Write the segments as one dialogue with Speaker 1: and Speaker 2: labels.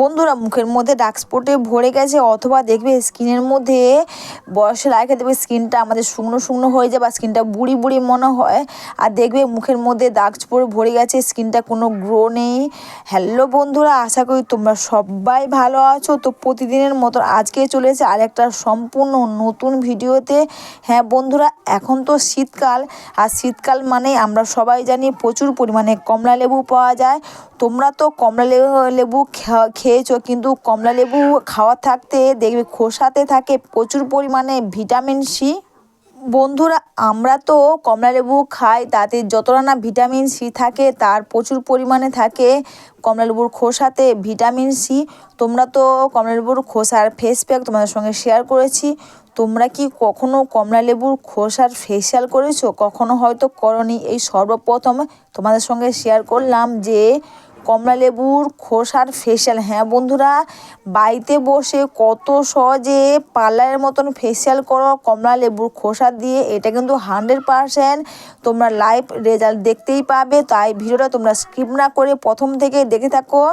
Speaker 1: বন্ধুরা মুখের মধ্যে ডার্ক স্পটে ভরে গেছে অথবা দেখবে স্কিনের মধ্যে বয়সের আগে দেখবে স্কিনটা আমাদের শুকনো শুকনো হয়ে যায় বা স্কিনটা বুড়ি বুড়ি মনে হয়। আর দেখবে মুখের মধ্যে দাগ স্পট ভরে গেছে স্কিনটা কোনো গ্রো নেই। হ্যালো বন্ধুরা, আশা করি তোমরা সবাই ভালো আছো। তো প্রতিদিনের মতো আজকে চলে চলেছে আরেকটা সম্পূর্ণ নতুন ভিডিওতে। হ্যাঁ বন্ধুরা, এখন তো শীতকাল। আর শীতকাল মানে আমরা সবাই জানি প্রচুর পরিমাণে কমলা লেবু পাওয়া যায়। তোমরা তো কমলা লেবু লেবু খেয়েছো, কিন্তু কমলা লেবু খাওয়া থাকতে দেখবে খোসাতে থাকে প্রচুর পরিমাণে ভিটামিন সি। বন্ধুরা, আমরা তো কমলা লেবু খাই, তাতে যতটা না ভিটামিন সি থাকে, তার প্রচুর পরিমাণে থাকে কমলা লেবুর খোসাতে ভিটামিন সি। তোমরা তো কমলা লেবুর খোসার ফেস প্যাক তোমাদের সঙ্গে শেয়ার করেছি। তোমরা কি কখনো কমলা লেবুর খোসার ফেসিয়াল করেছ? কখনো হয়তো করনি। এই সর্বপ্রথম তোমাদের সঙ্গে শেয়ার করলাম যে কমলা লেবুর খোসার ফেসিয়াল হ্যাঁ বন্ধুরা, বাড়িতে বসে কত সহজে পার্লারের মতন ফেসিয়াল করো, কমলা লেবুর খোসা দিয়ে, এটা কিন্তু হান্ড্রেড পারসেন্ট তোমরা লাইভ রেজাল্ট দেখতেই পাবে। তাই ভিডিওটা তোমরা স্কিপ না করে প্রথম থেকে দেখে থাকো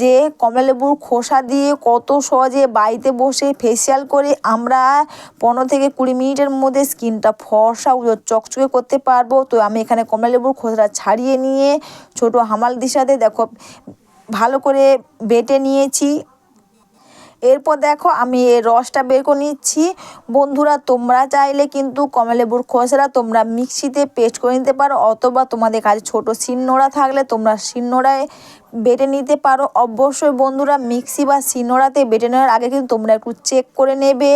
Speaker 1: যে কমলা লেবুর খোসা দিয়ে কত সহজে বাড়িতে বসে ফেসিয়াল করে আমরা পনেরো থেকে কুড়ি মিনিটের মধ্যে স্কিনটা ফর্সা চকচকে করতে পারব। তো আমি এখানে কমলা লেবুর খোসাটা ছাড়িয়ে নিয়ে ছোট হামাল দিশাতে দেখো ভালো করে বেটে নিয়েছি। এরপর দেখো আমি এই রসটা বের করে নিচ্ছি। বন্ধুরা, তোমরা চাইলে কিন্তু কমলালেবুর খোসরা তোমরা মিক্সিতে পেস্ট করে নিতে পারো অথবা তোমাদের কাছে ছোটো শিলনোড়া থাকলে তোমরা শিলনোড়ায় বেটে নিতে পারো। অবশ্যই বন্ধুরা, মিক্সি বা শিলনোড়াতে বেটে নেওয়ার আগে কিন্তু তোমরা একটু চেক করে নেবে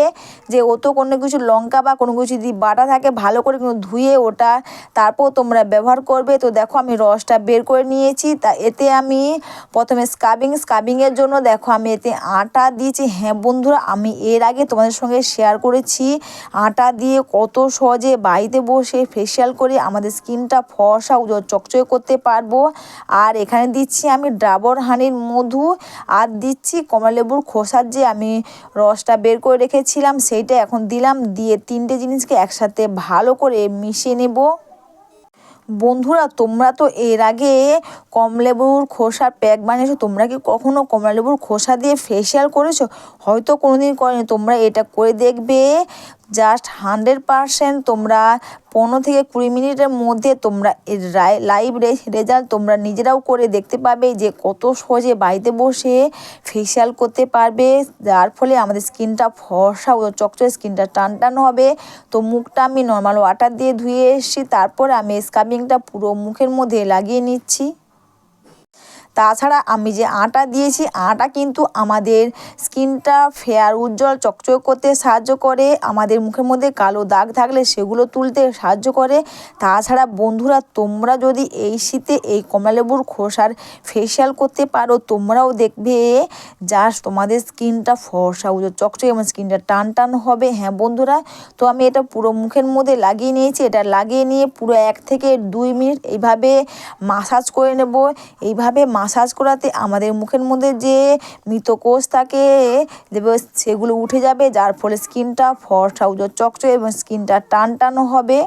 Speaker 1: যে ও তো কোনো কিছু লঙ্কা বা কোনো কিছু যদি বাটা থাকে, ভালো করে কিন্তু ধুয়ে ওটা তারপর তোমরা ব্যবহার করবে। তো দেখো আমি রসটা বের করে নিয়েছি। তা এতে আমি প্রথমে স্কাবিং স্কাবিংয়ের জন্য দেখো আমি এতে আটা দিয়েছি। হ্যাঁ বন্ধুরা, আমি এর আগে তোমাদের সঙ্গে শেয়ার করেছি। আটা দিয়ে কত সহজে বাড়িতে বসে ফেসিয়াল করে আমাদের স্কিনটা ফর্সা উজ্জ্বল চকচকে করতে পারব। আর এখানে দিচ্ছি আমি ডাবর হানির মধু। আর দিচ্ছি কমলালেবুর খোসার যে আমি রসটা বের করে রেখেছিলাম, সেইটা এখন দিলাম। দিয়ে তিনটে জিনিসকে একসাথে ভালো করে মিশিয়ে নেব। বন্ধুরা, তোমরা তো এর আগে কমলেবুর খোসা প্যাক বানিয়েছো, তোমরা কি কখনো কমলালেবুর খোসা দিয়ে ফেসিয়াল করেছ? হয়তো কোনো দিন করেনি, তোমরা এটা করে দেখবে। জাস্ট হান্ড্রেড পারসেন্ট তোমরা পনেরো থেকে কুড়ি মিনিটের মধ্যে তোমরা এর লাইভ রেজাল্ট তোমরা নিজেরাও করে দেখতে পাবে যে কত সহজে বাড়িতে বসে ফেসিয়াল করতে পারবে। যার ফলে আমাদের স্কিনটা ফর্সা ও চকচকে স্কিনটা টান টান হবে। তো মুখটা আমি নর্মাল ওয়াটার দিয়ে ধুয়ে এসেছি। তারপর আমি স্কাবিংটা পুরো মুখের মধ্যে লাগিয়ে নিচ্ছি। তাছাড়া আমি যে আটা দিয়েছি, আটা কিন্তু আমাদের স্কিনটা ফেয়ার, উজ্জ্বল, চকচক করতে সাহায্য করে। আমাদের মুখের মধ্যে কালো দাগ থাকলে সেগুলো তুলতে সাহায্য করে। তাছাড়া বন্ধুরা, তোমরা যদি এই শীতে এই কমলালেবুর খোসার ফেসিয়াল করতে পারো, তোমরাও দেখবে জাস্ট তোমাদের স্কিনটা ফর্সা, উজ্জ্বল, চকচকে এবং স্কিনটা টান টান হবে। হ্যাঁ বন্ধুরা, তো আমি এটা পুরো মুখের মধ্যে লাগিয়ে নিয়েছি। এটা লাগিয়ে নিয়ে পুরো এক থেকে দুই মিনিট এইভাবে মাসাজ করে নেব। এইভাবে মাসাজ করাতে আমাদের মুখের মধ্যে যে মৃত কোষ থাকে সেগুলো উঠে যাবে, যার ফলে স্কিনটা ফর্সা উজ্জ্বল চকচকে এবং স্কিনটা টান টানও হবে।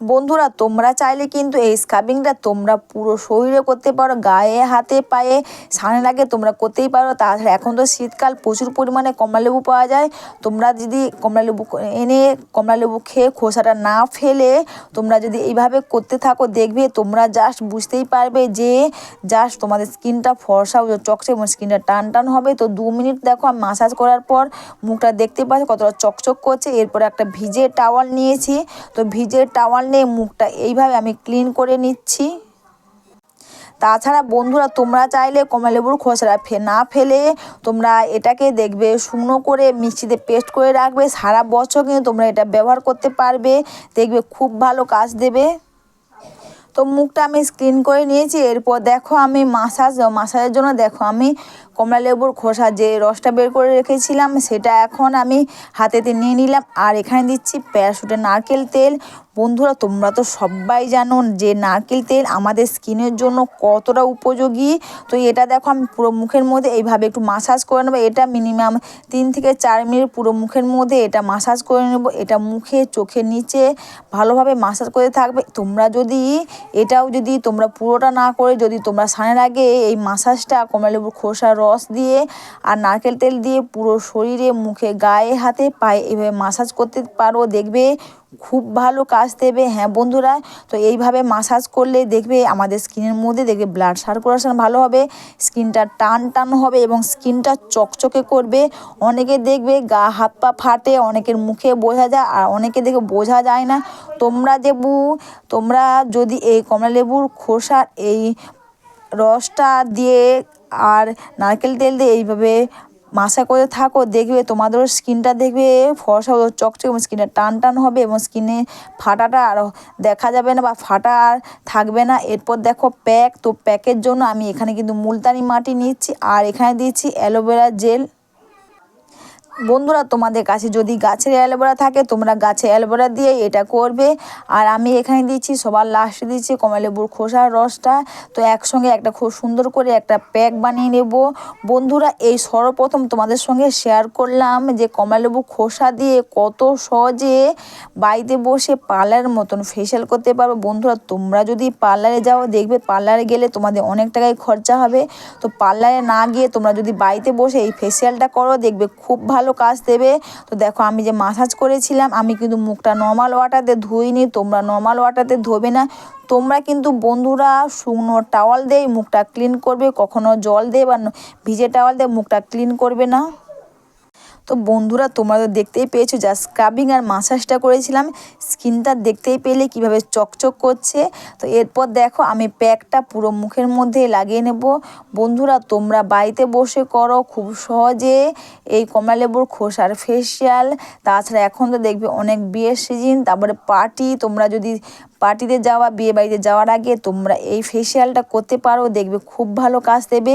Speaker 1: বন্ধুরা, তোমরা চাইলে কিন্তু এই স্কাবিংটা তোমরা পুরো শরীরে করতে পারো, গায়ে, হাতে, পায়ে সামনে লাগে তোমরা করতেই পারো। তাছাড়া এখন তো শীতকাল, প্রচুর পরিমাণে কমলালেবু পাওয়া যায়। তোমরা যদি কমলালেবু এনে কমলালেবু খেয়ে খোসাটা না ফেলে তোমরা যদি এইভাবে করতে থাকো, দেখবে তোমরা জাস্ট বুঝতেই পারবে যে জাস্ট তোমাদের স্কিনটা ফর্সা চকচক এবং স্কিনটা টান টান হবে। তো দু মিনিট দেখো আমি মাসাজ করার পর মুখটা দেখতে পাচ্ছি কতটা চকচক করছে। এরপর একটা ভিজে টাওয়াল নিয়েছি। তো ভিজে টাওয়াল নিয়ে মুখটা এইভাবে আমি ক্লিন করে নিচ্ছি। তাছাড়া বন্ধুরা, তোমরা চাইলে কমলালেবুর খোসরা ফে, না ফেলে তোমরা এটাকে দেখবে শুকনো করে মিক্সিতে পেস্ট করে রাখবে। সারা বছর কিন্তু তোমরা এটা ব্যবহার করতে পারবে। দেখবে খুব ভালো কাজ দেবে। তো মুখটা আমি স্ক্রিন করে নিয়েছি। এরপর দেখো আমি মাসাজ মাসাজের জন্য দেখো আমি কমলা লেবুর খোসা যে রসটা বের করে রেখেছিলাম, সেটা এখন আমি হাতেতে নিয়ে নিলাম। আর এখানে দিচ্ছি প্যারাশুটের নারকেল তেল। বন্ধুরা, তোমরা তো সবাই জানো যে নারকেল তেল আমাদের স্কিনের জন্য কতটা উপযোগী। তো এটা দেখো, আমি পুরো মুখের মধ্যে এইভাবে একটু মাসাজ করে নেব। এটা মিনিমাম তিন থেকে চার মিনিট পুরো মুখের মধ্যে এটা মাসাজ করে নেব। এটা মুখে, চোখের নিচে ভালোভাবে মাসাজ করে থাকবে। তোমরা যদি এটাও যদি তোমরা পুরোটা না করে যদি তোমরা স্নানের আগে এই মাসাজটা কমলালেবুর খোসার রস দিয়ে আর নারকেল তেল দিয়ে পুরো শরীরে, মুখে, গায়ে, হাতে, পায়ে এভাবে মাসাজ করতে পারো। দেখবে খুব ভালো কাজ দেবে। হ্যাঁ বন্ধুরা, তো এইভাবে মাসাজ করলে দেখবে আমাদের স্কিনের মধ্যে দেখবে ব্লাড সার্কুলেশন ভালো হবে, স্কিনটা টান টান হবে এবং স্কিনটা চকচকে করবে। অনেকে দেখবে গা হাত পা ফাটে, অনেকের মুখে বোঝা যায়, আর অনেকে দেখে বোঝা যায় না। তোমরা যেবু তোমরা যদি এই কমলা লেবুর খোসার এই রসটা দিয়ে আর নারকেল তেল দিয়ে এইভাবে মাসা করে থাকো, দেখবে তোমাদেরও স্কিনটা দেখবে ফর্সা চকচক এবং স্কিনটা টান টান হবে এবং স্কিনে ফাটাটা আর দেখা যাবে না বা ফাটা আর থাকবে না। এরপর দেখো প্যাক, তো প্যাকের জন্য আমি এখানে কিন্তু মুলতানি মাটি নিচ্ছি আর এখানে দিচ্ছি অ্যালোভেরা জেল। বন্ধুরা, তোমাদের কাছে যদি গাছের অ্যালোভেরা থাকে, তোমরা গাছে অ্যালোভেরা দিয়ে এটা করবে। আর আমি এখানে দিচ্ছি, সবার লাস্টে দিচ্ছি কমলালেবুর খোসার রসটা। তো একসঙ্গে একটা খুব সুন্দর করে একটা প্যাক বানিয়ে নেব। বন্ধুরা, এই সর্বপ্রথম তোমাদের সঙ্গে শেয়ার করলাম যে কমলালেবু খোসা দিয়ে কত সহজে বাড়িতে বসে পার্লারের মতন ফেশিয়াল করতে পারো। বন্ধুরা, তোমরা যদি পার্লারে যাও, দেখবে পার্লারে গেলে তোমাদের অনেক টাকায় খরচা হবে। তো পার্লারে না গিয়ে তোমরা যদি বাড়িতে বসে এই ফেসিয়ালটা করো, দেখবে খুব ভালো ভালো কাজ দেবে। তো দেখো আমি যে মাসাজ করেছিলাম, আমি কিন্তু মুখটা নর্মাল ওয়াটারতে ধুইনি, তোমরা নর্মাল ওয়াটারতে ধোবে না। তোমরা কিন্তু বন্ধুরা শুকনো টাওয়াল দিয়ে মুখটা ক্লিন করবে, কখনো জল দিয়ে বা ভিজে টাওয়াল দিয়ে মুখটা ক্লিন করবে না। তো বন্ধুরা, তোমরা তো দেখতেই পেয়েছ, যা স্ক্রাবিং আর মাসাজটা করেছিলাম স্কিনটা দেখতেই পেলে কীভাবে চকচক করছে। তো এরপর দেখো, আমি প্যাকটা পুরো মুখের মধ্যে লাগিয়ে নেব। বন্ধুরা, তোমরা বাড়িতে বসে করো, খুব সহজে। এই কমলালেবুর খোসার ফেসিয়াল তাছাড়া এখন তো দেখবে অনেক বিয়ের সিজন তারপরে পার্টি তোমরা যদি পার্টিতে যাওয়া, বিয়ে বাড়িতে যাওয়ার আগে তোমরা এই ফেসিয়ালটা করতে পারো, দেখবে খুব ভালো কাজ দেবে।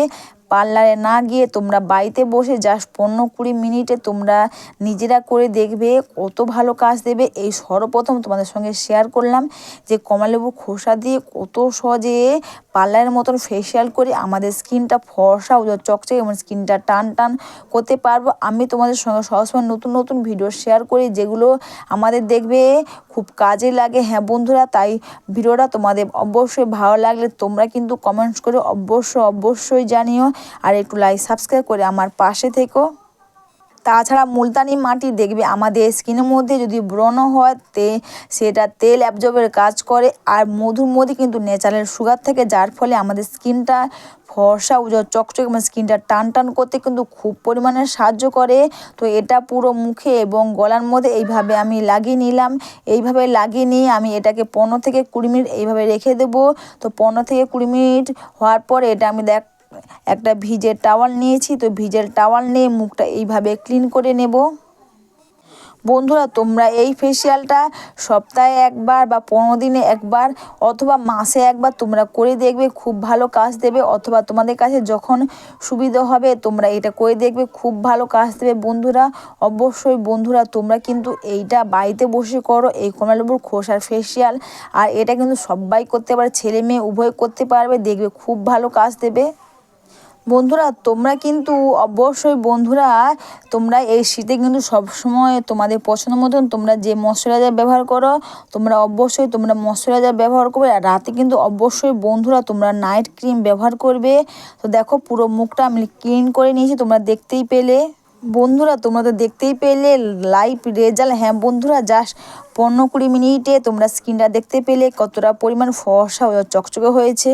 Speaker 1: পার্লারে না গিয়ে তোমরা বাড়িতে বসে জাস্ট পনেরো কুড়ি মিনিটে তোমরা নিজেরা করে দেখবে, কত ভালো কাজ দেবে। এই সর্বপ্রথম তোমাদের সঙ্গে শেয়ার করলাম যে কমলালেবু খোসা দিয়ে কত সহজে পার্লারের মতন ফেসিয়াল করে আমাদের স্কিনটা ফর্সা চকচকে এবং স্কিনটা টান টান করতে পারব। আমি তোমাদের সঙ্গে সবসময় নতুন নতুন ভিডিও শেয়ার করি যেগুলো আমাদের দেখবে খুব কাজে লাগে। হ্যাঁ বন্ধুরা, তাই ভিডিওটা তোমাদের অবশ্যই ভালো লাগলে তোমরা কিন্তু কমেন্টস করে অবশ্যই অবশ্যই জানিও। আর একটু লাইক সাবস্ক্রাইব করে আমার পাশে থেকো। তাছাড়া মুলতানি মাটি দেখবে আমাদের স্কিনের মধ্যে যদি ব্রণ হয়, তে সেটা তেল অ্যাবজর্বের কাজ করে। আর মধুর মধ্যে কিন্তু ন্যাচারাল সুগার থেকে, যার ফলে আমাদের স্কিনটা ফর্সা, উজ্জ্বল, চকচকে মানে স্কিনটা টান টান করতে কিন্তু খুব পরিমাণে সাহায্য করে। তো এটা পুরো মুখে এবং গলার মধ্যে এইভাবে আমি লাগিয়ে নিলাম। এইভাবে লাগিয়ে নিয়ে আমি এটাকে পনেরো থেকে কুড়ি মিনিট এইভাবে রেখে দেবো। তো পনেরো থেকে কুড়ি মিনিট হওয়ার পরে এটা আমি দেখ একটা ভিজের টাওয়াল নিয়েছি, তো ভিজের টাওয়াল নিয়ে মুখটা এইভাবে ক্লিন করে নেব। বন্ধুরা, তোমরা এই ফেসিয়ালটা সপ্তাহে একবার বা পনেরো দিনে একবার অথবা মাসে একবার তোমরা করে দেখবে, খুব ভালো কাজ দেবে। অথবা তোমাদের কাছে যখন সুবিধা হবে, তোমরা এটা করে দেখবে, খুব ভালো কাজ দেবে। বন্ধুরা, অবশ্যই বন্ধুরা, তোমরা কিন্তু এইটা বাড়িতে বসে করো, এই কমলালেবুর খোসার ফেসিয়াল। আর এটা কিন্তু সবাই করতে পারে, ছেলে মেয়ে উভয় করতে পারবে, দেখবে খুব ভালো কাজ দেবে। বন্ধুরা, তোমরা কিন্তু অবশ্যই বন্ধুরা, তোমরা এই শীতে কিন্তু সবসময় তোমাদের পছন্দ মতন তোমরা যে ময়শ্চারাইজার ব্যবহার করো, তোমরা অবশ্যই তোমরা ময়শ্চারাইজার ব্যবহার করবে। আর রাতে কিন্তু অবশ্যই বন্ধুরা তোমরা নাইট ক্রিম ব্যবহার করবে। তো দেখো, পুরো মুখটা আমি ক্লিন করে নিয়েছি, তোমরা দেখতেই পেলে। বন্ধুরা, তোমরা তো দেখতেই পেলে, লাইভ রেজাল্ট। হ্যাঁ বন্ধুরা, জাস্ট পনেরো কুড়ি মিনিটে তোমরা স্কিনটা দেখতে পেলে, কতটা পরিমাণ ফর্সা চকচকে হয়েছে।